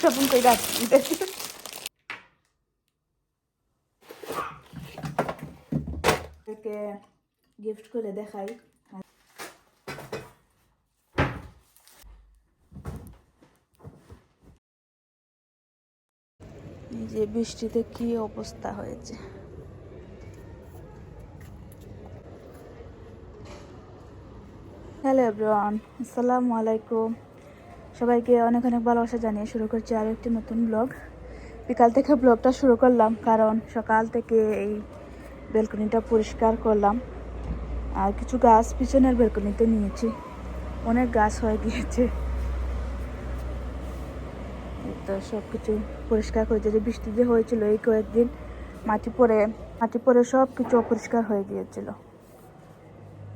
সাবুন করে রাখছি গিফট করে দেখাই। যে বৃষ্টিতে কি অবস্থা হয়েছে? হ্যালো এভরিওয়ান, আসসালামু আলাইকুম। সবাইকে অনেক অনেক ভালোবাসা জানিয়ে শুরু করছি আরও একটি নতুন ব্লগ। বিকাল থেকে ব্লগটা শুরু করলাম, কারণ সকাল থেকে এই বেলকনিটা পরিষ্কার করলাম। আর কিছু গাছ পিছনের বেলকনিতে নিয়েছি। অনেক গাছ হয়ে গিয়েছে। তো সব কিছু পরিষ্কার করেছে যে বৃষ্টি যে হয়েছিল এই কয়েকদিন মাটি পরে মাটি পরে সব কিছু অপরিষ্কার হয়ে গিয়েছিল।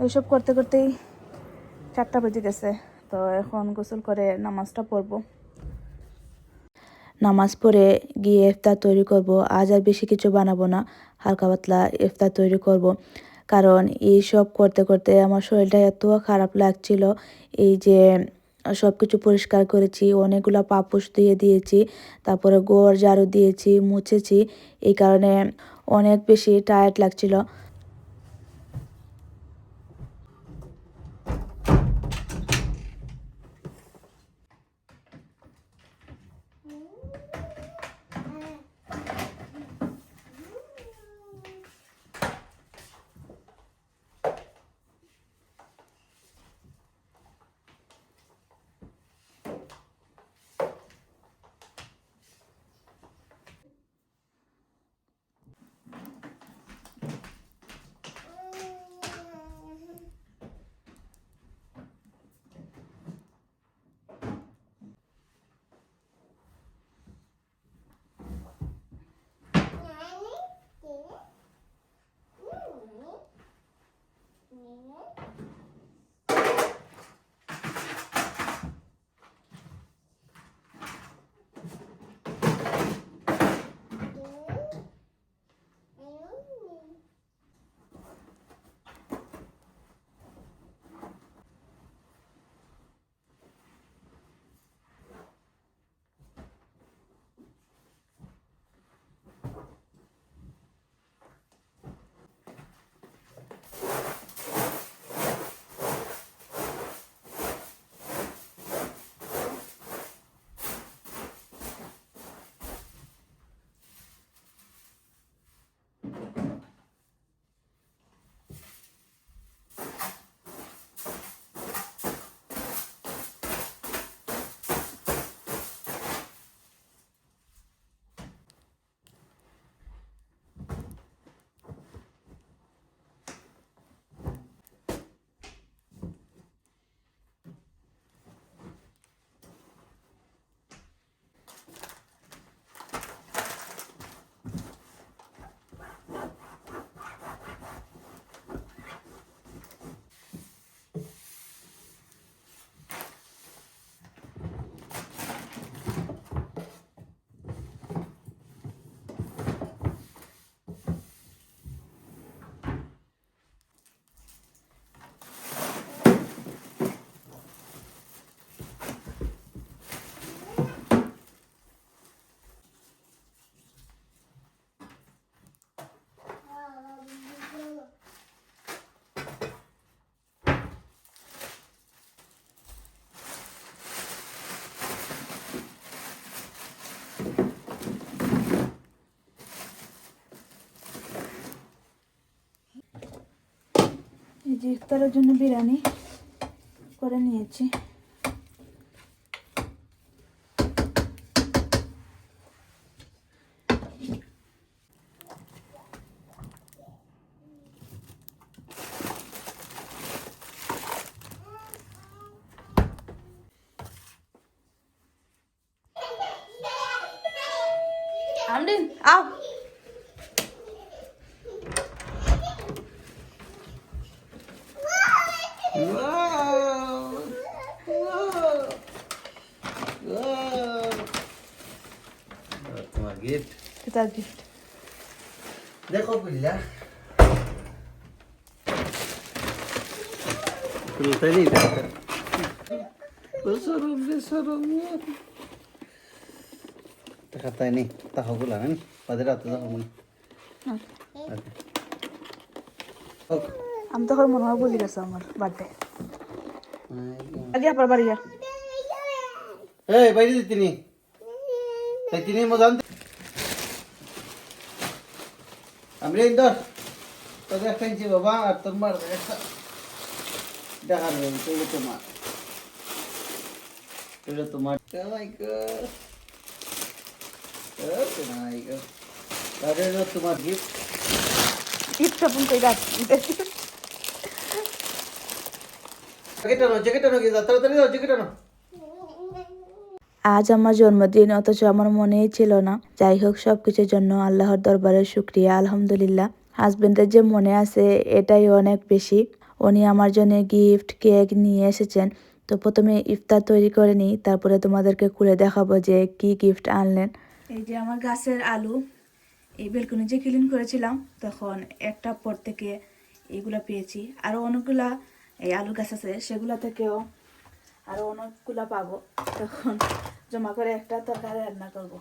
এইসব করতে করতেই চারটা বেজে গেছে। তো এখন গোসল করে নামাজটা পড়ব। নামাজ পড়ে গিয়ে ইফতার তৈরি করব। আজ আর বেশি কিছু বানাবো না, হালকা পাতলা ইফতার তৈরি করব। কারণ এই সব করতে করতে আমার শরীরটা এত খারাপ লাগছিল। এই যে সব কিছু পরিষ্কার করেছি, অনেকগুলো পাপোশ দিয়ে দিয়েছি, তারপরে গোড় ঝাড়ু দিয়েছি, মুছেছি। এই কারণে অনেক বেশি টায়ার্ড লাগছিল। যে ইফতারের জন্য বিরিয়ানি করে নিয়েছি আও Wow! Ini, tahu gula kan? Pada rata tahu mana? Oke. Oke. আমি তখন মনে হয় বলি গেছে আমার বার্থডে আগে আবার বাড়ি যা Hei, বাইরে দিতে নি তাই তিনি মজা Blender. Pagkakansi deh, at tumbar kaya sa dahar rin. Tulo tuma. Tulo deh, Kamay ko. Oh, kamay ko. Dari lo tuma gip. Gip sa pong kaya. Jacket ano, jacket ano, jacket ano, jacket ano. আজ আমার জন্মদিন, অথচ আমার মনেই ছিল না। যাই হোক সব কিছুর জন্য আল্লাহর দরবারে শুক্রিয়া, আলহামদুলিল্লাহ। হাজবেন্ডের যে মনে আছে, এটাই অনেক বেশি। উনি আমার জন্য গিফট কেক নিয়ে এসেছেন। তো প্রথমে ইফতার তৈরি করে নিই, তারপরে তোমাদেরকে খুলে দেখাবো যে কি গিফট আনলেন। এই যে আমার গাছের আলু, এই বেলকনি যে ক্লিন করেছিলাম, তখন একটা পর থেকে এইগুলা পেয়েছি। আরও অনেকগুলা এই আলু গাছ আছে, সেগুলো থেকেও আরও অনেকগুলা পাবো। তখন জমা করে একটা তরকারি রান্না করব।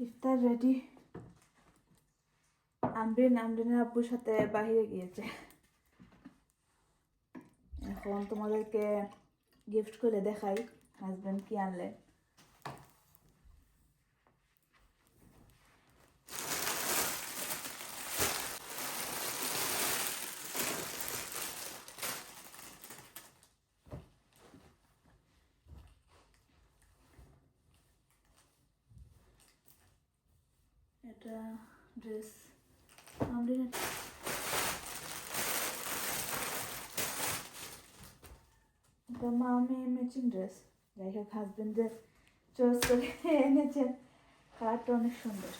ইফতার রেডি আমরিন, আমরিনের আব্বুর সাথে বাহিরে গিয়েছে। এখন তোমাদেরকে গিফট করে দেখাই হাজবেন্ড কি আনলে। এটা ড্রেস আমরিনের এটা মা আমি ম্যাচিং ড্রেস যাই হোক হাজবেন্ডের চয়েস করে এনেছেন। কালারটা অনেক সুন্দর।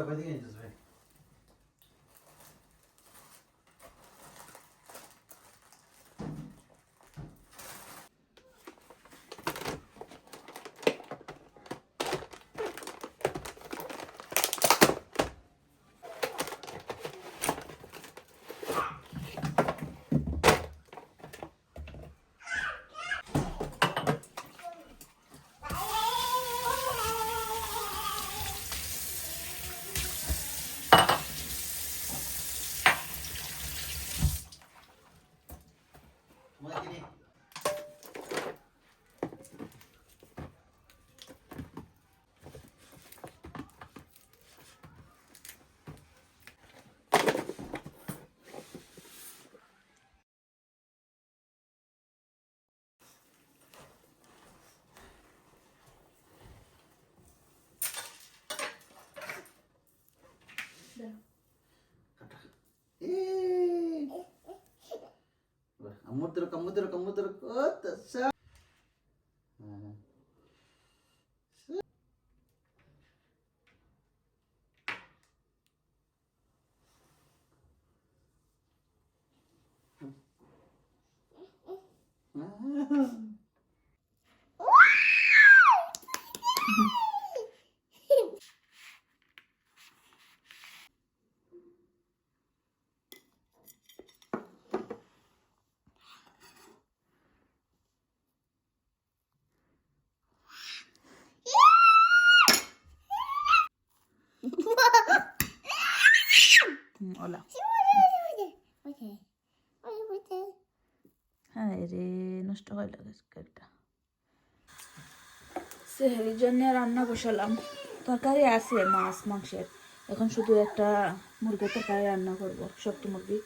Tabii de geleceğiz. Com Kamu teruk, kamu teruk, kamu teruk. Oh, okay. হ্যাঁ রে নষ্ট হয়ে লাগে কেকটা সেহেরির জন্য রান্না বসালাম তরকারি আছে মাছ মাংসের এখন শুধু একটা মুরগির তরকারি রান্না করব শক্তি মুরগি